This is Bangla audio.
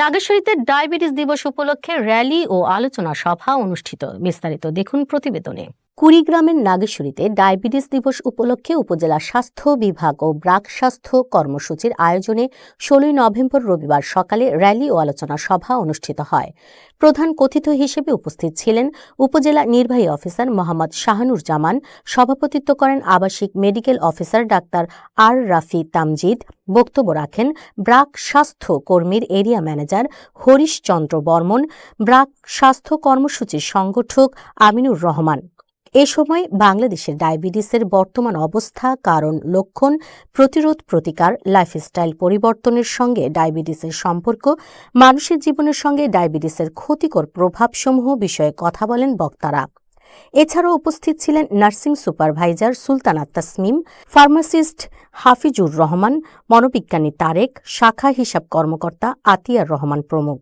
নাগেশ্বরীতে ডায়াবেটিস দিবস উপলক্ষে র্যালি ও আলোচনা সভা অনুষ্ঠিত। বিস্তারিত দেখুন প্রতিবেদনে। কুড়িগ্রামের নাগেশ্বরীতে ডায়াবেটিস দিবস উপলক্ষে উপজেলা স্বাস্থ্য বিভাগ ও ব্রাক স্বাস্থ্য কর্মসূচির আয়োজনে ষোলোই নভেম্বর রবিবার সকালে র্যালি ও আলোচনা সভা অনুষ্ঠিত হয়। প্রধান কথিত হিসেবে উপস্থিত ছিলেন উপজেলা নির্বাহী অফিসার মোহাম্মদ শাহানুর জামান সভাপতিত্ব করেন আবাসিক medical officer doctor R Rafi Tamjid, বক্তব্য রাখেন ব্রাক স্বাস্থ্য কর্মীর area manager Harish Chandra Barman, BRAC স্বাস্থ্য কর্মসূচির সংগঠক আমিনুর রহমান। এ সময় বাংলাদেশের ডায়াবেটিসের বর্তমান অবস্থা, কারণ, লক্ষণ, প্রতিরোধ, প্রতিকার লাইফস্টাইল পরিবর্তনের সঙ্গে ডায়াবেটিসের সম্পর্ক, মানুষের জীবনের সঙ্গে ডায়াবেটিসের ক্ষতিকর প্রভাবসমূহ বিষয়ে কথা বলেন বক্তারা। এছাড়াও উপস্থিত ছিলেন nursing supervisor Sultana Tasmim pharmacist Hafizur Rahman, মনোবিজ্ঞানী তারেক, শাখা হিসাব কর্মকর্তা আতিয়ার রহমান প্রমুখ।